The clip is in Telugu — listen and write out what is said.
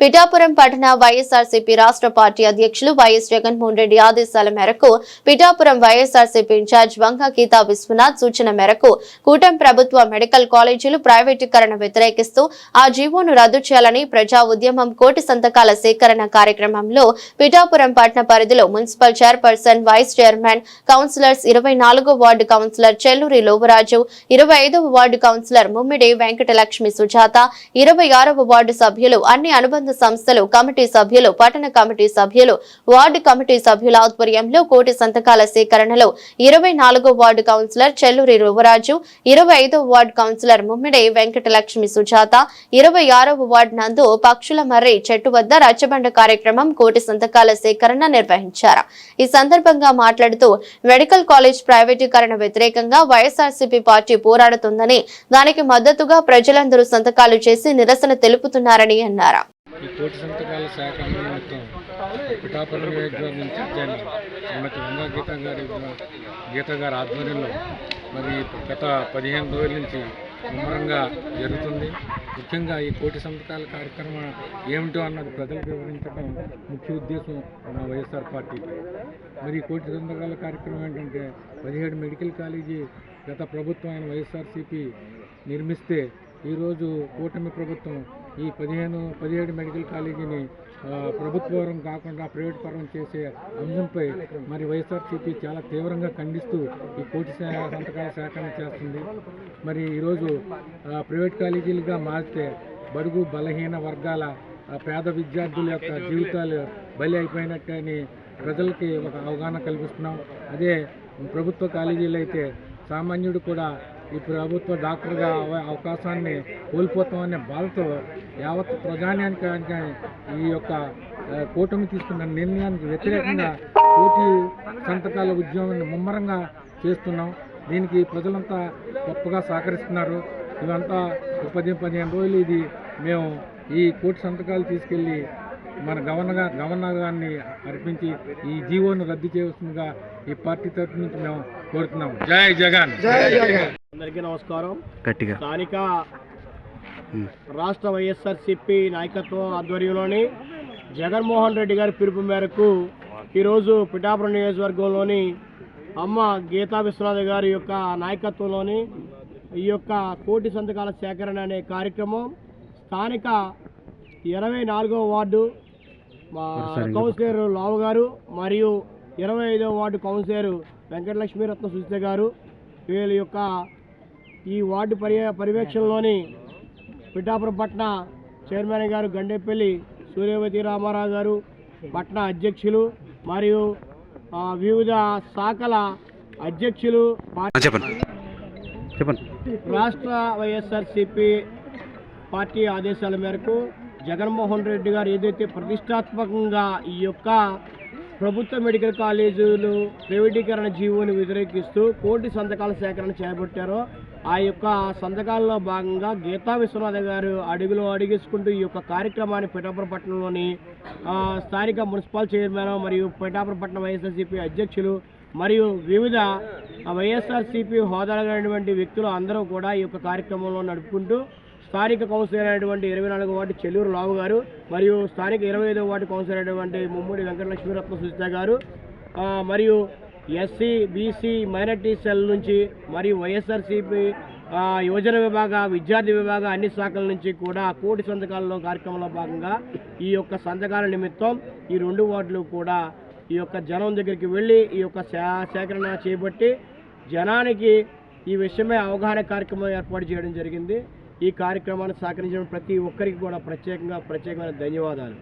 పిఠాపురం పట్టణ వైఎస్ఆర్సీపీ రాష్ట్ర పార్టీ అధ్యక్షులు వైఎస్ జగన్మోహన్ రెడ్డి ఆదేశాల మేరకు పిఠాపురం వైఎస్ఆర్సీపీ ఇన్ఛార్జ్ వంగా గీతా విశ్వనాథ్ సూచన మేరకు కూటమి ప్రభుత్వ మెడికల్ కాలేజీలు ప్రైవేటీకరణ వ్యతిరేకిస్తూ ఆ జీవోను రద్దు చేయాలని ప్రజా ఉద్యమం కోటి సంతకాల సేకరణ కార్యక్రమంలో పిఠాపురం పట్టణ పరిధిలో municipal chairperson vice chairman councillors ఇరవై వార్డు కౌన్సిలర్ చెల్లూరి లోవరాజు ఇరవై వార్డు కౌన్సిలర్ ముమ్మిడి వెంకటలక్ష్మి సుజాత ఇరవై ఆరవ వార్డు సభ్యులు అన్ని అనుబంధ సంస్థలు కమిటీ సభ్యులు పట్టణ కమిటీ సభ్యులు వార్డు కమిటీ సభ్యుల ఆధ్వర్యంలో కోటి సంతకాల సేకరణలో ఇరవై నాలుగో వార్డు కౌన్సిలర్ చెల్లూరి యువరాజు ఇరవై వార్డు కౌన్సిలర్ ముమ్మిడి వెంకటలక్ష్మి సుజాత ఇరవై ఆరవ వార్డు నందు పక్షుల మర్రి చెట్టు వద్ద రచ్చబండ కార్యక్రమం కోటి సంతకాల సేకరణ నిర్వహించారు. ఈ సందర్భంగా మాట్లాడుతూ మెడికల్ కాలేజ్ ప్రైవేటీకరణ వ్యతిరేకంగా వైఎస్ఆర్సీపీ పార్టీ పోరాడుతుందని దానికి మద్దతుగా ప్రజలందరూ సంతకాలు చేసి నిరసన తెలుపుతున్నారని అన్నారు. ఈ కోటి సంతకాల శాఖ నిమిత్తం పిఠాపురం నియోజకవర్గం నుంచి మనకి శ్రీమతి వంగా గీత గారి గీత గారి ఆధ్వర్యంలో మరి గత పదిహేను రోజుల నుంచి ముమ్మరంగా జరుగుతుంది. ముఖ్యంగా ఈ కోటి సంతకాల కార్యక్రమం ఏమిటో అన్నది ప్రజలకు వివరించడం ముఖ్య ఉద్దేశం మన వైఎస్ఆర్ పార్టీకి మరి ఈ కోటి సంతకాల కార్యక్రమం ఏంటంటే పదిహేడు మెడికల్ కాలేజీ గత ప్రభుత్వం అయిన వైఎస్ఆర్సీపీ నిర్మిస్తే ఈరోజు కూటమి ప్రభుత్వం ఈ పదిహేను పదిహేడు మెడికల్ కాలేజీని ఆ, ప్రభుత్వ పరం కాకుండా ప్రైవేట్ పరం చేసే అంశంపై మరి వైఎస్ఆర్సీపీ చాలా తీవ్రంగా ఖండిస్తూ ఈ కోటి సంతకాల సేకరణ చేస్తుంది. మరి ఈరోజు ప్రైవేట్ కాలేజీలుగా మారితే బడుగు బలహీన వర్గాల పేద విద్యార్థుల యొక్క జీవితాలు బలి అయిపోయినట్టని ప్రజలకి ఒక అవగాహన కల్పిస్తున్నాం. అదే ప్రభుత్వ కాలేజీలు అయితే సామాన్యుడు కూడా ఈ ప్రభుత్వ డాక్టర్గా అవకాశాన్ని కోల్పోతామనే బాధతో యావత్ ప్రజాన్యానికి ఈ యొక్క కూటమి తీసుకున్న నిర్ణయానికి వ్యతిరేకంగా కోటి సంతకాల ఉద్యమాన్ని ముమ్మరంగా చేస్తున్నాం. దీనికి ప్రజలంతా గొప్పగా సహకరిస్తున్నారు. ఇదంతా ఒక పదిహేను రోజులు ఇది మేము ఈ కోటి సంతకాలు తీసుకెళ్ళి మన గవర్నర్ గవర్నర్ గారిని అర్పించి ఈ జీవోను రద్దు చేయవలసిందిగా ఈ పార్టీ తరఫు నుంచి మేము కోరుతున్నాం జై జగన్. అందరికీ నమస్కారం. గట్టిగా. స్థానిక రాష్ట్ర వైఎస్ఆర్సిపి నాయకత్వం ఆధ్వర్యంలోని జగన్మోహన్ రెడ్డి గారి పిలుపు మేరకు ఈరోజు పిఠాపురం నియోజకవర్గంలోని అమ్మ గీతా విశ్వనాథ్ గారి యొక్క నాయకత్వంలోని ఈ యొక్క కోటి సంతకాల సేకరణ అనే కార్యక్రమం స్థానిక ఇరవై నాలుగో వార్డు మా కౌన్సిలర్ లావు గారు మరియు ఇరవై ఐదో వార్డు కౌన్సిలర్ వెంకటలక్ష్మీ రత్న సుజిత గారు వీళ్ళ యొక్క ఈ వార్డు పర్య పర్యవేక్షణలోని పిఠాపురం పట్న చైర్మన్ గారు గండేపల్లి సూర్యవతి రామారావు గారు పట్న అధ్యక్షులు మరియు వివిధ శాఖల అధ్యక్షులు రాష్ట్ర వైఎస్ఆర్సిపి పార్టీ ఆదేశాల మేరకు జగన్మోహన్ రెడ్డి గారు ఏదైతే ప్రతిష్టాత్మకంగా ఈ యొక్క ప్రభుత్వ మెడికల్ కాలేజీలు ప్రైవేటీకరణ జీవోని వ్యతిరేకిస్తూ కోటి సంతకాల సేకరణ చేపట్టారో ఆ యొక్క సంతకాల్లో భాగంగా గీతా విశ్వనాథ గారు అడుగులో అడిగేసుకుంటూ ఈ యొక్క కార్యక్రమాన్ని పిఠాపురపట్నంలోని స్థానిక మున్సిపల్ చైర్మన్ మరియు పిఠాపురపట్నం వైఎస్ఆర్సీపీ అధ్యక్షులు మరియు వివిధ వైఎస్ఆర్సీపీ హోదాలైనటువంటి వ్యక్తులు అందరూ కూడా ఈ యొక్క కార్యక్రమంలో నడుపుకుంటూ స్థానిక కౌన్సిలర్ అయినటువంటి ఇరవై నాలుగు వాటి చెల్లూరు రావు గారు మరియు స్థానిక ఇరవై ఐదో వాటి కౌన్సిలర్ అయినటువంటి ముమ్మడి వెంకటలక్ష్మీరత్న సుజిత గారు మరియు ఎస్సీ బీసీ మైనార్టీ సెల్ నుంచి మరియు వైఎస్ఆర్సీపీ యువజన విభాగ విద్యార్థి విభాగ అన్ని శాఖల నుంచి కూడా కోటి సంతకాలలో కార్యక్రమంలో భాగంగా ఈ యొక్క సంతకాల నిమిత్తం ఈ రెండు వార్డులు కూడా ఈ యొక్క జనం దగ్గరికి వెళ్ళి ఈ యొక్క సేకరణ చేపట్టి జనానికి ఈ విషయమై అవగాహన కార్యక్రమం ఏర్పాటు చేయడం జరిగింది. ఈ కార్యక్రమాన్ని సహకరించిన ప్రతి ఒక్కరికి కూడా ప్రత్యేకంగా ప్రత్యేకమైన ధన్యవాదాలు.